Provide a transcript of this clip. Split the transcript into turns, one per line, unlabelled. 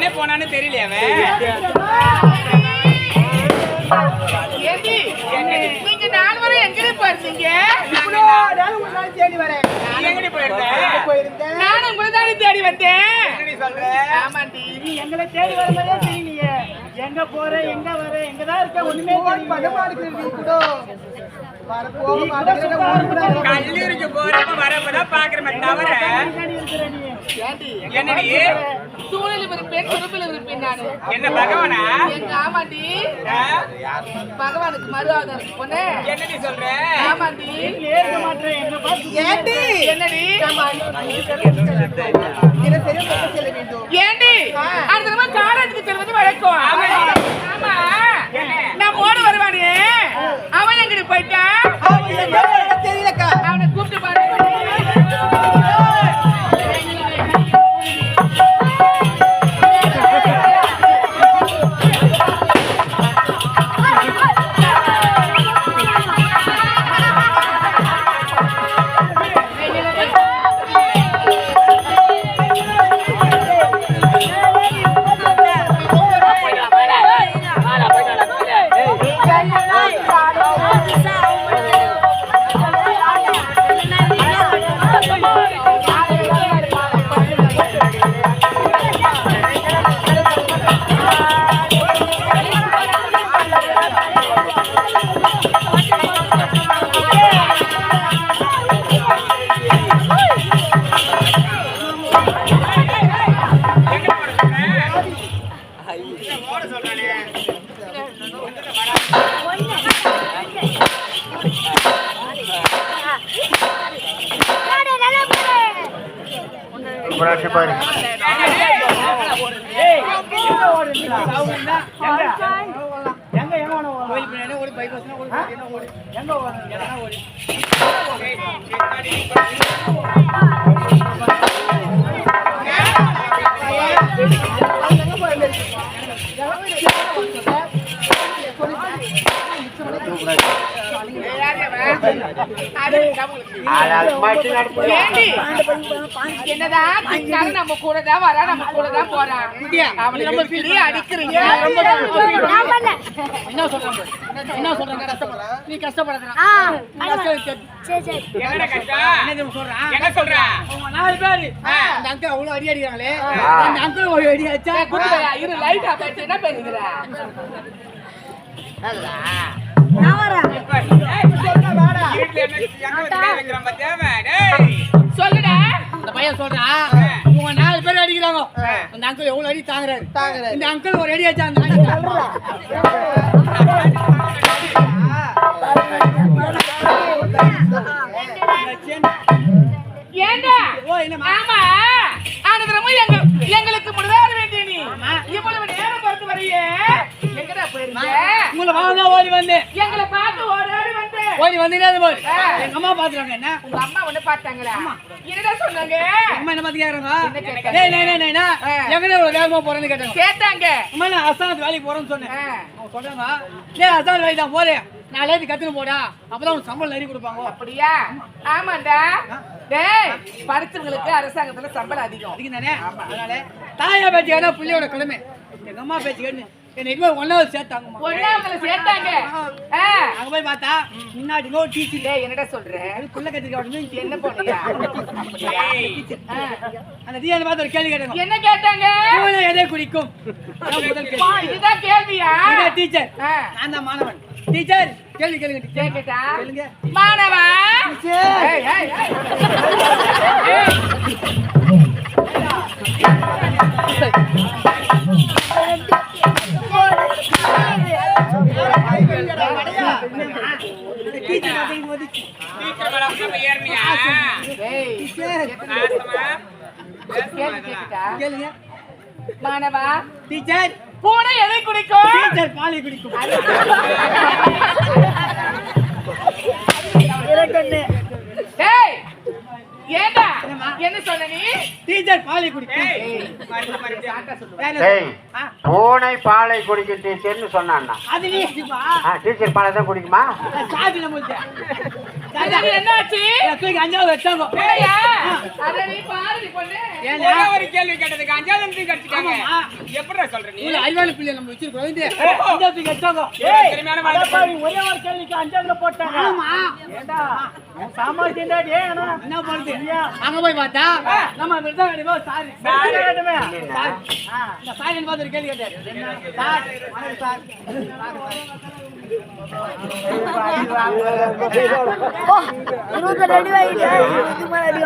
வந்தானே போனானே
நாள் தேடி
வந்தேன்.
எங்களை தேடி வர மாதிரியே தெரியலையே எங்க போற எங்க வர எங்க தான் இருக்க ஒண்ணுமே
கல்லூரிக்கு போறப்ப வரப்பதான் பாக்குறமே தவிர. என்னடி?
இருப்பேன் துருப்பில் இருப்பேன் நானு
என்ன பகவானா?
எங்க ஆமாண்டி? பகவானுக்கு மறுவாதம் பொண்ணு.
என்னடி சொல்ற?
ஆமாண்டி.
ஏற்க மாட்டேன் என்ன பார்த்து
ஏண்டி? என்னடி? ஏண்டி? அடுத்த காலேஜுக்கு செல்வது வழக்கம்.
எங்க எங்க ஓட ஓடி ஓடி ஓடி எங்க
என்னதான் நம்ம கூட தான் வரா நம்ம கூட தான் போறான் அவனை நம்ம பிடி அடிக்கிறீங்க
என்ன சொல்றாங்க என்ன சொல்றாங்க கஷ்டப்படுற நீ கஷ்டப்படுறா சொல்றான்
என்ன சொல்றான்
நாலு பேரு
ஆ.
அந்த அங்கிள் அவ்வளவு அடி அடிக்கிறாங்களே அந்த அங்கிள் ஒரு அடி அடிச்சா
இரு லைட் ஆஃப் ஆயிடுச்சு என்ன சொல்லுடா.
அந்த பையன் சொல்றான் இவங்க நாலு பேர் அடிக்கிறாங்க. அந்த அங்கிள் எவ்வளவு அடி தாங்குறாரு? தாங்குறாரு. இந்த அங்கிள் ஒரு அடி அடிச்சா அந்த
ஏண்டா? ஆமா. ஆனந்தரமும் எங்க எங்களுக்கு முடிவாக வேண்டிய நீ. இவ்வளவு நேரம் பொறுத்து வரையே எங்கடா போயிருந்த
உங்களை வாங்க ஓடி வந்தேன்
எங்களை பார்த்து ஓடாடி வந்து
ஓடி வந்தீங்கன்னா அது எங்க அம்மா பாத்துறாங்க என்ன?
உங்க அம்மா ஒண்ணு பார்த்தாங்களா? என்னடா சொன்னாங்க?
அம்மா என்ன பாத்து கேக்குறாங்க
என்ன கேட்டாங்க?
டேய் நை நை நைனா எங்க இவ்வளவு வேகமா போறேன்னு கேட்டாங்க.
கேட்டாங்க.
அம்மா நான் அசாத் வேலைக்கு போறேன்னு சொன்னேன்.
ஆ.
அவங்க சொல்றாங்க டேய் அசாத் வேலைக்கு தான் போறேன். நாளே கத்துன்னு போடா. அப்பதான் உனக்கு சம்பளம் நிறைய கொடுப்பாங்க.
அப்படியா? ஆமாண்டா. டேய் படிச்சவங்களுக்கு அரசாங்கத்துல சம்பளம் அதிகம்.
அதுக்கு தானே? அதனால தாயா பேச்சு புள்ளியோட கடமை. எங்க அம்மா பேச்சு என்னை இனிமே ஒன்னாவது சேர்த்தாங்கம்மா.
ஒண்ணாவதுல சேர்த்தாங்க.
அங்க போய் பார்த்தா முன்னாடி நோ டீச்சர்
டேய் என்னடா சொல்ற?
புள்ள கத்திரிக்காய்
என்ன போனியா.
அந்த டீச்சர் பார்த்து ஒரு கேள்வி கேட்டாங்க
என்ன கேட்டாங்க?
எதை கேள்வி
இதுதான் கேள்வியா?
டீச்சர். நான் தான் மாணவன். டீச்சர் கேள்வி கேளுங்க டீச்சர்
கேட்டா
கேளுங்க.
மாணவா? ஏய், ஏய், ஏய். மாணவா
டீச்சர்.
பூனை எதை குடிக்கும்?
டீச்சர் பாலை குடிக்கும்.
ஏண்டா? என்ன சொன்ன நீ?
டீச்சர் பாலை குடிக்கும்.
பூனை பாலை குடிக்கும் டீச்சர்னு சொன்னான்னா.
அது
டீச்சர் பாலை தான் குடிக்குமா?
சாதி
அது என்னாச்சு?
தூக்கி அஞ்சாவது வச்சாங்க.
ஒரே ஒரு கேள்வி கேட்டதுக்கு அஞ்சாவது நிமிஷம் கடிச்சிட்டாங்க. எப்படிடா சொல்ற நீ?
அறிவாளி பிள்ளை நம்ம வச்சிருக்கோம் தூக்கி ஒரே ஒரு கேள்விக்கு அஞ்சாவதுல போட்டாங்க. ஏண்டா சாமர்த்தியம் தான் டேய் அண்ணா. என்ன பண்ணுது அங்க போய் பார்த்தா? நம்ம விருதம் கண்டிப்பா சாரி. சாரி. கேட்டுமே சாரி. ஆ, இந்த சாரி பார்த்து ஒரு கேள்வி கேட்டாரு. சார். வணக்கம் சார்
இருபத்தி ரெண்டு வாங்கிட்டேன்